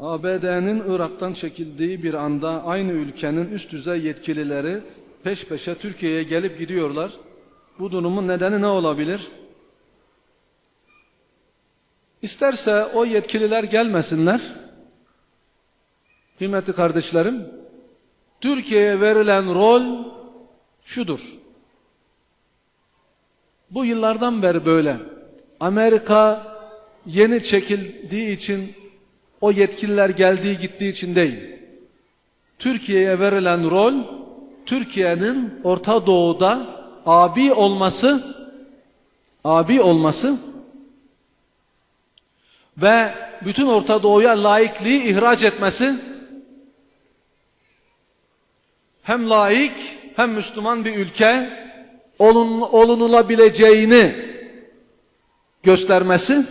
ABD'nin Irak'tan çekildiği bir anda aynı ülkenin üst düzey yetkilileri peş peşe Türkiye'ye gelip gidiyorlar. Bu durumun nedeni ne olabilir? İsterse o yetkililer gelmesinler. Kıymetli kardeşlerim, Türkiye'ye verilen rol şudur. Bu yıllardan beri böyle. Amerika yeni çekildiği için o yetkililer geldiği gittiği için değil. Türkiye'ye verilen rol Türkiye'nin Orta Doğu'da abi olması abi olması ve bütün Orta Doğu'ya laikliği ihraç etmesi hem laik hem Müslüman bir ülke olun, olunulabileceğini göstermesi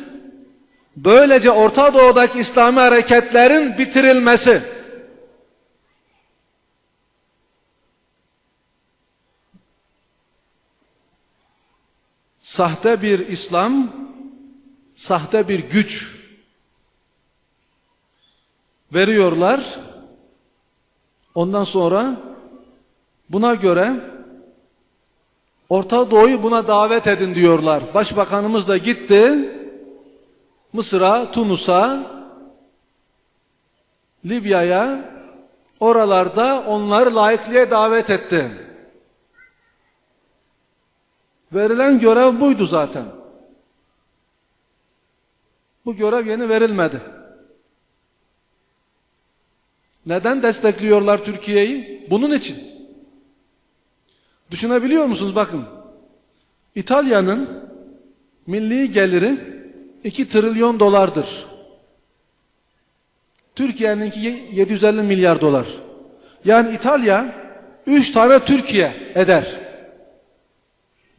böylece Orta Doğu'daki İslami hareketlerin bitirilmesi sahte bir İslam sahte bir güç veriyorlar ondan sonra buna göre Orta Doğu'yu buna davet edin diyorlar. Başbakanımız da gitti. Mısır'a, Tunus'a, Libya'ya oralarda onları laikliğe davet etti. Verilen görev buydu zaten. Bu görev yeni verilmedi. Neden destekliyorlar Türkiye'yi? Bunun için. Düşünebiliyor musunuz? Bakın. İtalya'nın milli geliri 2 trilyon dolardır. Türkiye'ninki 750 milyar dolar. Yani İtalya 3 tane Türkiye eder.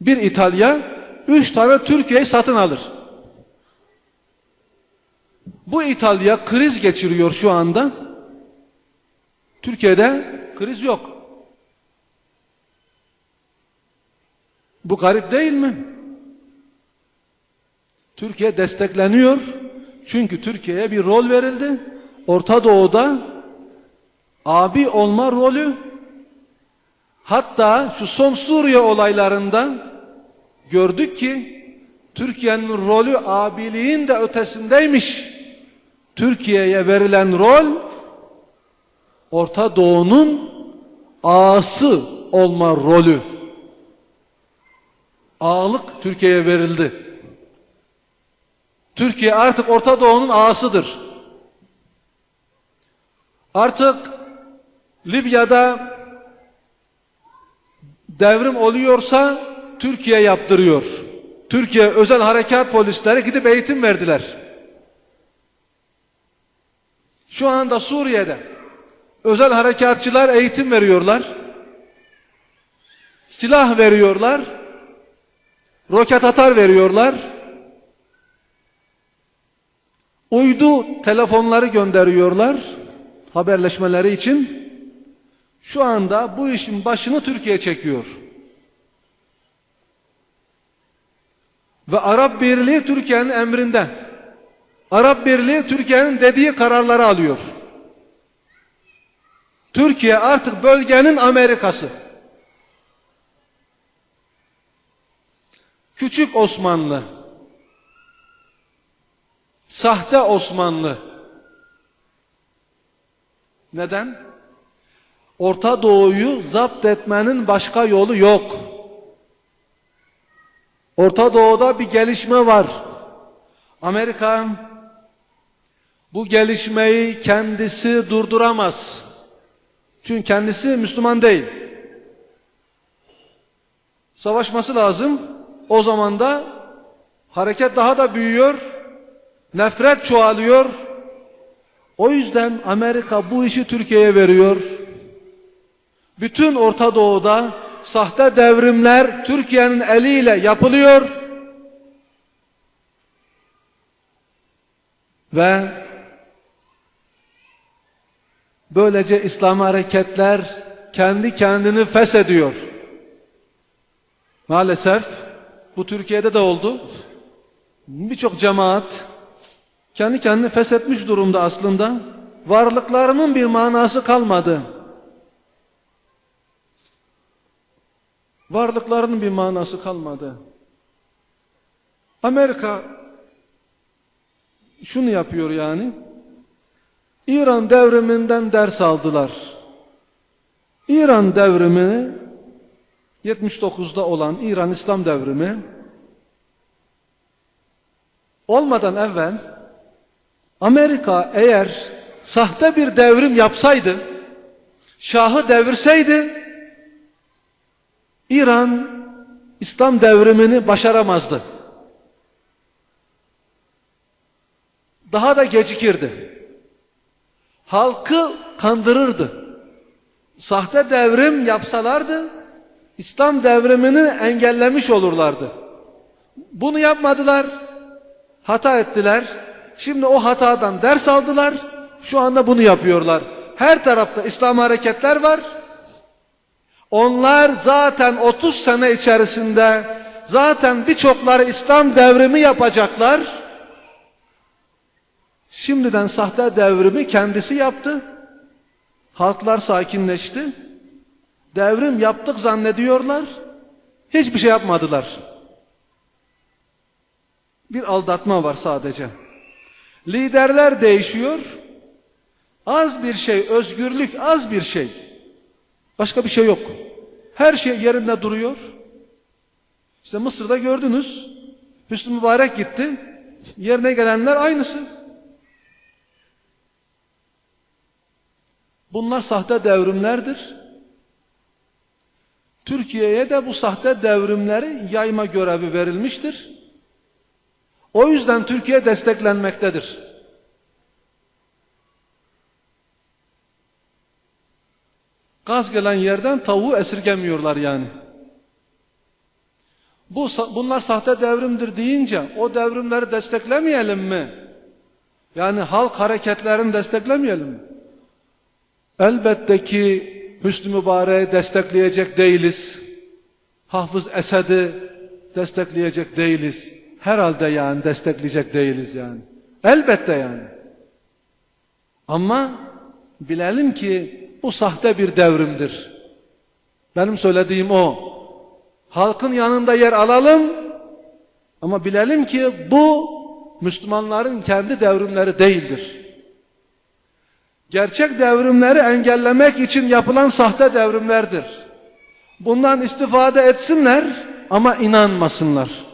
Bir İtalya 3 tane Türkiye'yi satın alır. Bu İtalya kriz geçiriyor şu anda. Türkiye'de kriz yok. Bu garip değil mi? Türkiye destekleniyor. Çünkü Türkiye'ye bir rol verildi. Orta Doğu'da abi olma rolü hatta şu son Suriye olaylarında gördük ki Türkiye'nin rolü abiliğin de ötesindeymiş. Türkiye'ye verilen rol Orta Doğu'nun ağası olma rolü. Ağalık Türkiye'ye verildi. Türkiye artık Orta Doğu'nun ağasıdır. Artık Libya'da devrim oluyorsa Türkiye yaptırıyor. Türkiye özel harekat polisleri gidip eğitim verdiler. Şu anda Suriye'de özel harekatçılar eğitim veriyorlar. Silah veriyorlar. Roket atar veriyorlar. Uydu telefonları gönderiyorlar haberleşmeleri için. Şu anda bu işin başını Türkiye çekiyor. Ve Arap Birliği Türkiye'nin emrinde. Arap Birliği Türkiye'nin dediği kararları alıyor. Türkiye artık bölgenin Amerikası. Küçük Osmanlı, sahte Osmanlı. Neden? Orta Doğu'yu zapt etmenin başka yolu yok. Orta Doğu'da bir gelişme var. Amerika bu gelişmeyi kendisi durduramaz. Çünkü kendisi Müslüman değil. Savaşması lazım. O zaman da hareket daha da büyüyor. Nefret çoğalıyor. O yüzden Amerika bu işi Türkiye'ye veriyor. Bütün Orta Doğu'da sahte devrimler Türkiye'nin eliyle yapılıyor. Ve böylece İslam hareketler kendi kendini feshediyor. Maalesef bu Türkiye'de de oldu. Birçok cemaat kendi kendini feshetmiş durumda aslında. varlıklarının bir manası kalmadı. Varlıklarının bir manası kalmadı. Amerika şunu yapıyor yani. İran devriminden ders aldılar. İran devrimi 79'da olan İran İslam devrimi olmadan evvel Amerika eğer sahte bir devrim yapsaydı, Şah'ı devirseydi, İran İslam devrimini başaramazdı. Daha da gecikirdi. Halkı kandırırdı. Sahte devrim yapsalardı, İslam devrimini engellemiş olurlardı. Bunu yapmadılar, hata ettiler. Şimdi o hatadan ders aldılar. Şu anda bunu yapıyorlar. Her tarafta İslam hareketler var. Onlar zaten 30 sene içerisinde zaten birçokları İslam devrimi yapacaklar. Şimdiden sahte devrimi kendisi yaptı. Halklar sakinleşti. Devrim yaptık zannediyorlar. Hiçbir şey yapmadılar. Bir aldatma var sadece. Liderler değişiyor. Az bir şey, özgürlük az bir şey. Başka bir şey yok. Her şey yerinde duruyor. İşte Mısır'da gördünüz. Hüsnü Mübarek gitti. Yerine gelenler aynısı. Bunlar sahte devrimlerdir. Türkiye'ye de bu sahte devrimleri yayma görevi verilmiştir. O yüzden Türkiye desteklenmektedir. Gaz gelen yerden tavuğu esirgemiyorlar yani. Bu, bunlar sahte devrimdir deyince o devrimleri desteklemeyelim mi? Yani halk hareketlerini desteklemeyelim mi? Elbette ki Hüsnü Mübarek'i destekleyecek değiliz. Hafız Esed'i destekleyecek değiliz. Herhalde yani destekleyecek değiliz yani. Elbette yani. Ama bilelim ki bu sahte bir devrimdir. Benim söylediğim o. Halkın yanında yer alalım ama bilelim ki bu Müslümanların kendi devrimleri değildir. Gerçek devrimleri engellemek için yapılan sahte devrimlerdir. Bundan istifade etsinler ama inanmasınlar.